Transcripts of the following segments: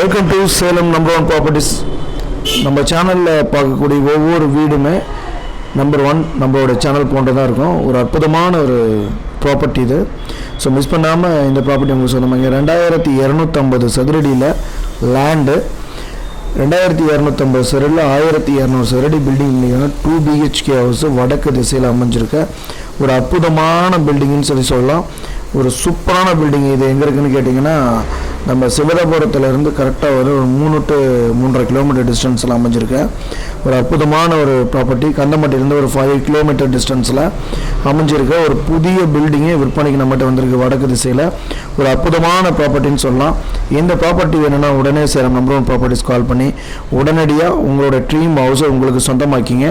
Welcome to Salem number one properties நம்ம சேனலில் பார்க்கக்கூடிய ஒவ்வொரு வீடுமே நம்பர் ஒன் நம்மளோட சேனல் போன்று தான் இருக்கும். ஒரு அற்புதமான ஒரு ப்ராப்பர்ட்டி இது. ஸோ மிஸ் பண்ணாமல் இந்த ப்ராப்பர்ட்டி உங்களுக்கு சொன்னமாங்க ரெண்டாயிரத்தி இரநூத்தம்பது சதுரடியில் லேண்டு ரெண்டாயிரத்தி இரநூத்தம்பது சதுரடியில் ஆயிரத்தி இரநூறு சதுரடி பில்டிங் டூ பிஹெச்கே ஹவுஸ் வடக்கு திசையில் அமைஞ்சிருக்க. ஒரு அற்புதமான பில்டிங்னு சொல்லி சொல்லலாம். ஒரு சூப்பரான பில்டிங் இது. எங்கே இருக்குன்னு கேட்டிங்கன்னா நம்ம சிவதபுரத்துலேருந்து கரெக்டாக ஒரு மூணு டு மூன்றரை கிலோமீட்டர் டிஸ்டன்ஸில் அமைஞ்சிருக்கு. ஒரு அற்புதமான ஒரு ப்ராப்பர்ட்டி கந்தமட்டிலேருந்து ஒரு ஃபைவ் கிலோமீட்டர் டிஸ்டன்ஸில் அமைஞ்சிருக்க. ஒரு புதிய பில்டிங்கே விற்பனைக்கு நம்மகிட்ட வந்திருக்கு வடக்கு திசையில். ஒரு அற்புதமான ப்ராப்பர்ட்டின்னு சொல்லலாம். இந்த ப்ராப்பர்ட்டி வேணும்னா உடனே Seram number one properties call பண்ணி உடனடியாக உங்களோட ட்ரீம் ஹவுஸை உங்களுக்கு சொந்தமாக்கிங்க.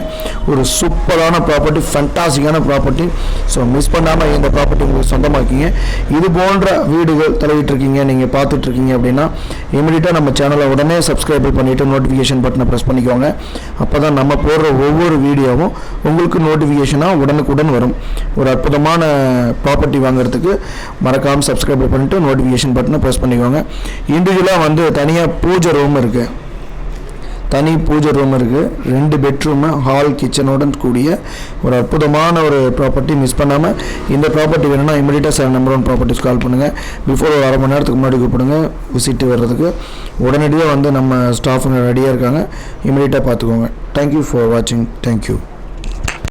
ஒரு சூப்பரான ப்ராப்பர்ட்டி ஃபண்டாஸ்டிக்கான ப்ராப்பர்ட்டி ஸோ மிஸ் பண்ணாமல் இந்த ப்ராப்பர்ட்டி உங்களுக்கு சொந்தமாக்கிங்க. இது போன்ற வீடுகள் தலையிட்டு இருக்கீங்க நீங்கள் பார்த்து இருக்கீங்க அப்படின்னா இமீடியட்டாக நம்ம சேனலை உடனே சப்ஸ்கிரைப் பண்ணிவிட்டு நோட்டிஃபிகேஷன் பட்டனை ப்ரெஸ் பண்ணிக்கோங்க. அப்போ தான் நம்ம போடுற ஒவ்வொரு வீடியோவும் உங்களுக்கு நோட்டிஃபிகேஷனாக உடனுக்குடன் வரும். ஒரு அற்புதமான ப்ராப்பர்ட்டி வாங்குறதுக்கு மறக்காமல் சப்ஸ்கிரைப் பண்ணிவிட்டு நோட்டிஃபிகேஷன் பட்டனை ப்ரெஸ் பண்ணிக்கோங்க. இண்டிவிஜுவலாக வந்து தனியாக பூஜை ரூம் இருக்குது தனி பூஜை ரூம் இருக்குது ரெண்டு பெட்ரூமு ஹால் கிச்சனுடன் கூடிய ஒரு அற்புதமான ஒரு ப்ராப்பர்ட்டி மிஸ் பண்ணாமல் இந்த ப்ராப்பர்ட்டி வேணும்னா இமீடியட்டாக sir number one properties call பண்ணுங்கள் பிஃபோர் ஒரு அரை மணி நேரத்துக்கு முன்னாடி கூப்பிடுங்க. விசிட் வர்றதுக்கு. உடனடியாக வந்து நம்ம ஸ்டாஃபுங்க ரெடியாக இருக்காங்க. இமீடியட்டாக பார்த்துக்கோங்க தேங்க்யூ ஃபார் வாட்சிங் தேங்க்யூ